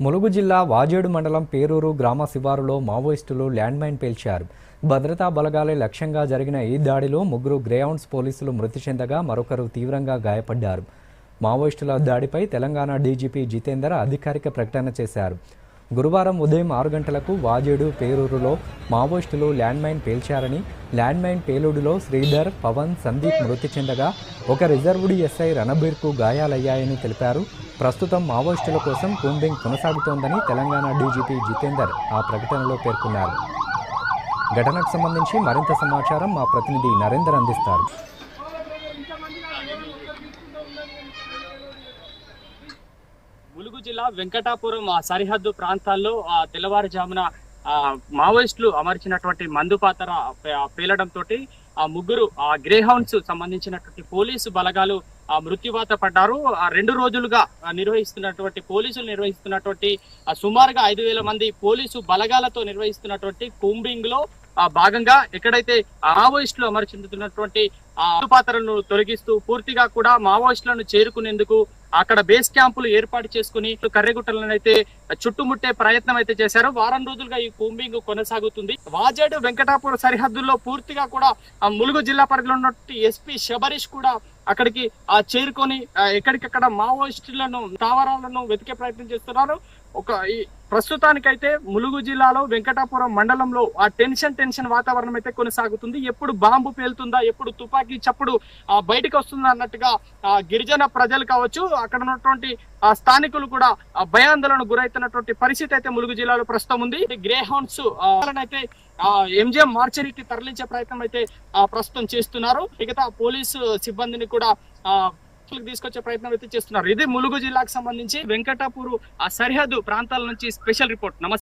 ములుగు జిల్లా వాజేడు మండలం పేరూరు గ్రామ శివారులో మావోయిస్టులు ల్యాండ్ మైన్ పేల్చారు. భద్రతా బలగాలే లక్ష్యంగా జరిగిన ఈ దాడిలో ముగ్గురు గ్రేహౌండ్స్ పోలీసులు మృతి చెందగా మరొకరు తీవ్రంగా గాయపడ్డారు. మావోయిస్టుల దాడిపై తెలంగాణ డీజీపీ జితేందర్ అధికారిక ప్రకటన చేశారు. గురువారం ఉదయం ఆరు గంటలకు వాజేడు పేరూరులో మావోయిస్టులు ల్యాండ్ మైన్ పేల్చారని ల్యాండ్ మైన్ పేలుడులో శ్రీధర్ పవన్ సందీప్ మృతి చెందగా ఒక రిజర్వ్డ్ ఎస్ఐ రణబీర్కు గాయాలయ్యాయని తెలిపారు. ప్రస్తుతం మావోయిస్టుల కోసం కూంబింగ్ కొనసాగుతోందని తెలంగాణ డీజీపీ జితేందర్ ఆ ప్రకటనలో పేర్కొన్నారు. ఘటనకు సంబంధించి మరింత సమాచారం మా ప్రతినిధి నరేందర్ అందిస్తారు. ములుగు జిల్లా వెంకటాపురం ఆ సరిహద్దు ప్రాంతాల్లో ఆ తెల్లవారుజామున ఆ మావోయిస్టులు అమర్చినటువంటి మందు పాతర పేలడంతో ఆ ముగ్గురు ఆ గ్రేహౌండ్స్ సంబంధించినటువంటి పోలీసు బలగాలు ఆ మృత్యువాత పడ్డారు. ఆ రెండు రోజులుగా నిర్వహిస్తున్నటువంటి పోలీసులు నిర్వహిస్తున్నటువంటి సుమారుగా ఐదు వేల మంది పోలీసు బలగాలతో నిర్వహిస్తున్నటువంటి కూంబింగ్లో ఆ భాగంగా ఎక్కడైతే మావోయిస్టులు అమర్చుతున్నటువంటి ఆ పాత్రలను తొలగిస్తూ పూర్తిగా కూడా మావోయిస్టులను చేరుకునేందుకు అక్కడ బేస్ క్యాంపులు ఏర్పాటు చేసుకుని కర్రెగుట్టలను అయితే చుట్టుముట్టే ప్రయత్నం అయితే చేశారు. వారం రోజులుగా ఈ కూంబింగ్ కొనసాగుతుంది. వాజేడు వెంకటాపుర సరిహద్దుల్లో పూర్తిగా కూడా ఆ ములుగు జిల్లా పరిధిలో ఉన్నట్టు ఎస్పీ శబరీష్ కూడా అక్కడికి ఆ చేరుకొని ఎక్కడికక్కడ మావోయిస్టులను స్థావరాలను వెతికే ప్రయత్నం చేస్తున్నారు. ఒక ఈ ప్రస్తుతానికైతే ములుగు జిల్లాలో వెంకటాపురం మండలంలో ఆ టెన్షన్ టెన్షన్ వాతావరణం అయితే కొనసాగుతుంది. ఎప్పుడు బాంబు పేలుతుందా ఎప్పుడు తుపాకీ చప్పుడు బయటకు వస్తుంది అన్నట్టుగా గిరిజన ప్రజలు కావచ్చు అక్కడ ఉన్నటువంటి స్థానికులు కూడా భయాందోళన గురైతున్నటువంటి పరిస్థితి అయితే ములుగు జిల్లాలో ప్రస్తుతం ఉంది. గ్రే హౌన్స్ అయితే ఎంజిఎం మార్చరీకి తరలించే ప్రయత్నం అయితే ఆ, ప్రస్తుతం చేస్తున్నారు. మిగతా పోలీసు సిబ్బందిని కూడా తీసుకొచ్చే ప్రయత్నం అయితే చేస్తున్నారు. ఇది ములుగు జిల్లాకు సంబంధించి వెంకటాపూర్ ఆ సరిహద్దు ప్రాంతాల నుంచి స్పెషల్ రిపోర్ట్. నమస్తే.